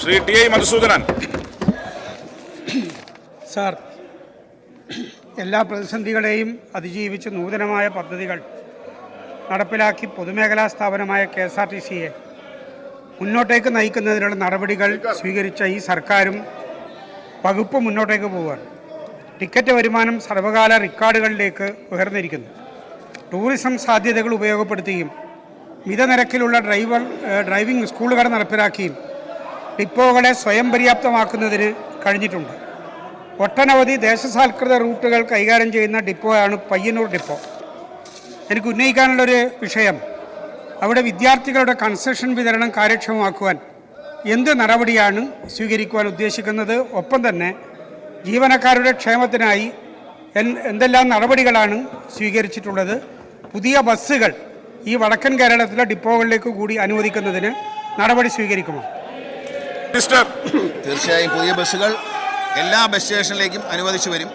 Shri T I Madhusoodanan. Sir എല്ലാ പ്രതിസന്ധികളെയും അതിജീവിച്ച് നൂതനമായ പദ്ധതികൾ നടപ്പിലാക്കി പൊതുമേഖലാ സ്ഥാപനമായ കെ എസ് ആർ ടി സിയെ മുന്നോട്ടേക്ക് നയിക്കുന്നതിനുള്ള നടപടികൾ സ്വീകരിച്ച ഈ സർക്കാരും വകുപ്പ് മുന്നോട്ടേക്ക് പോവുകയാണ്. ടിക്കറ്റ് വരുമാനം സർവകാല റെക്കോർഡുകളിലേക്ക് ഉയർന്നിരിക്കുന്നു. ടൂറിസം സാധ്യതകൾ ഉപയോഗപ്പെടുത്തുകയും മിതനിരക്കിലുള്ള ഡ്രൈവർ ഡ്രൈവിംഗ് സ്കൂളുകൾ നടപ്പിലാക്കിയും ഡിപ്പോകളെ സ്വയം പര്യാപ്തമാക്കുന്നതിന് കഴിഞ്ഞിട്ടുണ്ട്. ഒട്ടനവധി ദേശസാൽകൃത റൂട്ടുകൾ കൈകാര്യം ചെയ്യുന്ന ഡിപ്പോയാണ് പയ്യന്നൂർ ഡിപ്പോ. എനിക്ക് ഉന്നയിക്കാനുള്ളൊരു വിഷയം അവിടെ വിദ്യാർത്ഥികളുടെ കൺസെഷൻ വിതരണം കാര്യക്ഷമമാക്കുവാൻ എന്ത് നടപടിയാണ് സ്വീകരിക്കുവാൻ ഉദ്ദേശിക്കുന്നത്? ഒപ്പം തന്നെ ജീവനക്കാരുടെ ക്ഷേമത്തിനായി എന്തെല്ലാം നടപടികളാണ് സ്വീകരിച്ചിട്ടുള്ളത്? പുതിയ ബസ്സുകൾ ഈ വടക്കൻ കേരളത്തിലെ ഡിപ്പോകളിലേക്ക് കൂടി അനുവദിക്കുന്നതിന് നടപടി സ്വീകരിക്കുമോ? മിനിസ്റ്റർ തീർച്ചയായും പുതിയ ബസ്സുകൾ എല്ലാ ബസ് സ്റ്റേഷനിലേക്കും അനുവദിച്ചു വരും.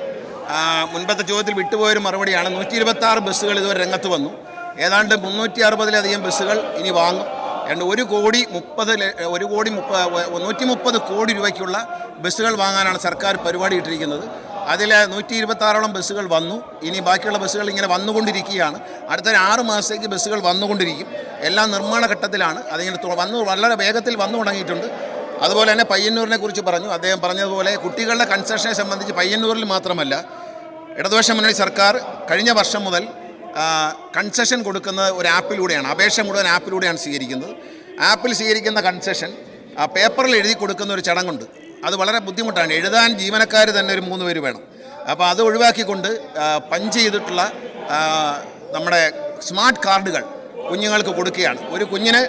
മുൻപത്തെ ചോദ്യത്തിൽ വിട്ടുപോയൊരു മറുപടിയാണ് നൂറ്റി ഇരുപത്തി ആറ് ബസ്സുകൾ ഇതുവരെ രംഗത്ത് വന്നു. ഏതാണ്ട് മുന്നൂറ്റി അറുപതിലധികം ബസ്സുകൾ ഇനി വാങ്ങും. രണ്ട് ഒരു കോടി മുപ്പത് ഒരു കോടി മുപ്പ നൂറ്റി മുപ്പത് കോടി രൂപയ്ക്കുള്ള ബസ്സുകൾ വാങ്ങാനാണ് സർക്കാർ പരിപാടി ഇട്ടിരിക്കുന്നത്. അതിൽ നൂറ്റി ഇരുപത്തി ആറോളം ബസ്സുകൾ വന്നു. ഇനി ബാക്കിയുള്ള ബസ്സുകൾ ഇങ്ങനെ വന്നുകൊണ്ടിരിക്കുകയാണ്. അടുത്ത ആറ് മാസത്തേക്ക് ബസ്സുകൾ വന്നുകൊണ്ടിരിക്കും. എല്ലാം നിർമ്മാണ ഘട്ടത്തിലാണ്. അതിങ്ങനെ വന്നു വളരെ വേഗത്തിൽ വന്നു തുടങ്ങിയിട്ടുണ്ട്. അതുപോലെ തന്നെ പയ്യന്നൂരിനെ കുറിച്ച് പറഞ്ഞു. അദ്ദേഹം പറഞ്ഞതുപോലെ കുട്ടികളുടെ കൺസെഷനെ സംബന്ധിച്ച് പയ്യന്നൂരിൽ മാത്രമല്ല ഇടതുപക്ഷ മുന്നണി സർക്കാർ കഴിഞ്ഞ വർഷം മുതൽ കൺസെഷൻ കൊടുക്കുന്ന ഒരു ആപ്പിലൂടെയാണ് അപേക്ഷ മുഴുവൻ ആപ്പിലൂടെയാണ് സ്വീകരിക്കുന്നത്. ആപ്പിൽ സ്വീകരിക്കുന്ന കൺസെഷൻ പേപ്പറിൽ എഴുതി കൊടുക്കുന്ന ഒരു ചടങ്ങുണ്ട്. അത് വളരെ ബുദ്ധിമുട്ടാണ്. എഴുതാൻ ജീവനക്കാർ തന്നെ ഒരു മൂന്ന് പേര് വേണം. അപ്പോൾ അത് ഒഴിവാക്കിക്കൊണ്ട് പഞ്ച് ചെയ്തിട്ടുള്ള നമ്മുടെ സ്മാർട്ട് കാർഡുകൾ കുഞ്ഞുങ്ങൾക്ക് കൊടുക്കുകയാണ്. ഒരു കുഞ്ഞിന്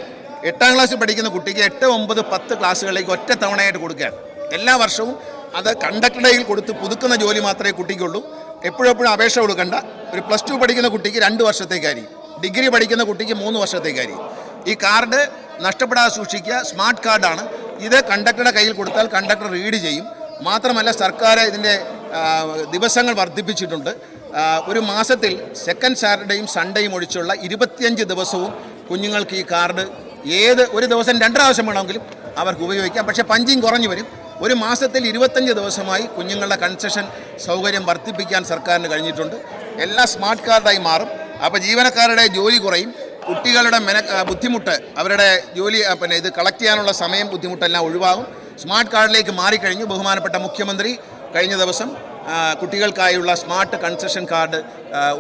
എട്ടാം ക്ലാസ്സിൽ പഠിക്കുന്ന കുട്ടിക്ക് എട്ട് ഒമ്പത് പത്ത് ക്ലാസ്സുകളിലേക്ക് ഒറ്റ തവണയായിട്ട് കൊടുക്കുകയാണ് എല്ലാ വർഷവും അത് കണ്ടക്ടറുടെയിൽ കൊടുത്ത് പുതുക്കുന്ന ജോലി മാത്രമേ കുട്ടിക്കുള്ളൂ. എപ്പോഴെപ്പോഴും അപേക്ഷ കൊടുക്കണ്ട. ഒരു പ്ലസ് ടു പഠിക്കുന്ന കുട്ടിക്ക് രണ്ട് വർഷത്തേക്കായിരിക്കും. ഡിഗ്രി പഠിക്കുന്ന കുട്ടിക്ക് മൂന്ന് വർഷത്തേക്കായിരിക്കും. ഈ കാർഡ് നഷ്ടപ്പെടാതെ സൂക്ഷിക്കുക. സ്മാർട്ട് കാർഡാണ്. ഇത് കണ്ടക്ടറുടെ കയ്യിൽ കൊടുത്താൽ കണ്ടക്ടർ റീഡ് ചെയ്യും. മാത്രമല്ല സർക്കാർ ഇതിന്റെ ദിവസങ്ങൾ വർദ്ധിപ്പിച്ചിട്ടുണ്ട്. ഒരു മാസത്തിൽ സെക്കൻഡ് സാറ്റർഡേയും സൺഡേയും ഒഴിച്ചുള്ള ഇരുപത്തിയഞ്ച് ദിവസവും കുഞ്ഞുങ്ങൾക്ക് ഈ കാർഡ് ഏത് ഒരു ദിവസം രണ്ട് പ്രാവശ്യം വേണമെങ്കിലും അവർക്ക് ഉപയോഗിക്കാം. പക്ഷേ പഞ്ചിങ് കുറഞ്ഞു വരും. ഒരു മാസത്തിൽ ഇരുപത്തഞ്ച് ദിവസമായി കുഞ്ഞുങ്ങളുടെ കൺസെഷൻ സൗകര്യം വർദ്ധിപ്പിക്കാൻ സർക്കാരിന് കഴിഞ്ഞിട്ടുണ്ട്. എല്ലാം സ്മാർട്ട് കാർഡായി മാറും. അപ്പോൾ ജീവനക്കാരുടെ ജോലി കുറയും. കുട്ടികളുടെ മെന ബുദ്ധിമുട്ട് അവരുടെ ജോലി പിന്നെ ഇത് കളക്ട് ചെയ്യാനുള്ള സമയം ബുദ്ധിമുട്ടെല്ലാം ഒഴിവാകും. സ്മാർട്ട് കാർഡിലേക്ക് മാറിക്കഴിഞ്ഞു. ബഹുമാനപ്പെട്ട മുഖ്യമന്ത്രി കഴിഞ്ഞ ദിവസം കുട്ടികൾക്കായുള്ള സ്മാർട്ട് കൺസെഷൻ കാർഡ്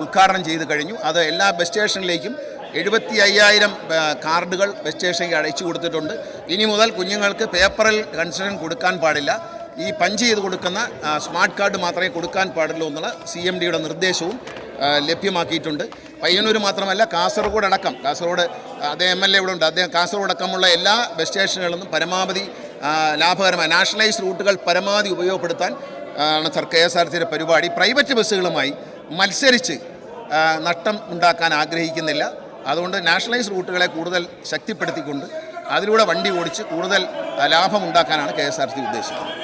ഉദ്ഘാടനം ചെയ്ത് കഴിഞ്ഞു. അത് എല്ലാ ബസ് സ്റ്റേഷനിലേക്കും എഴുപത്തി അയ്യായിരം കാർഡുകൾ ബസ് സ്റ്റേഷനിൽ അയച്ചു കൊടുത്തിട്ടുണ്ട്. ഇനി മുതൽ കുഞ്ഞുങ്ങൾക്ക് പേപ്പറിൽ കൺസെഷൻ കൊടുക്കാൻ പാടില്ല. ഈ പഞ്ച് ചെയ്ത് കൊടുക്കുന്ന സ്മാർട്ട് കാർഡ് മാത്രമേ കൊടുക്കാൻ പാടുള്ളൂ എന്നുള്ള സി എം ഡിയുടെ നിർദ്ദേശവും ലഭ്യമാക്കിയിട്ടുണ്ട്. പയ്യന്നൂർ മാത്രമല്ല കാസർഗോഡ് അടക്കം കാസർഗോഡ് അദ്ദേഹം എം എൽ എ ഇവിടെ ഉണ്ട്. അദ്ദേഹം കാസർഗോഡ് അടക്കമുള്ള എല്ലാ ബസ് സ്റ്റേഷനുകളിൽ നിന്നും പരമാവധി ലാഭകരമായ നാഷണലൈസ്ഡ് റൂട്ടുകൾ പരമാവധി ഉപയോഗപ്പെടുത്താൻ ആണ് സർ കെ എസ് ആർ സിയുടെ പരിപാടി. പ്രൈവറ്റ് ബസ്സുകളുമായി മത്സരിച്ച് നഷ്ടം ഉണ്ടാക്കാൻ ആഗ്രഹിക്കുന്നില്ല. അതുകൊണ്ട് നാഷണലൈസ് റൂട്ടുകളെ കൂടുതൽ ശക്തിപ്പെടുത്തിക്കൊണ്ട് അതിലൂടെ വണ്ടി ഓടിച്ച് കൂടുതൽ ആ, ലാഭം ഉണ്ടാക്കാനാണ് കെ എസ് ആർ സി ഉദ്ദേശിക്കുന്നത്.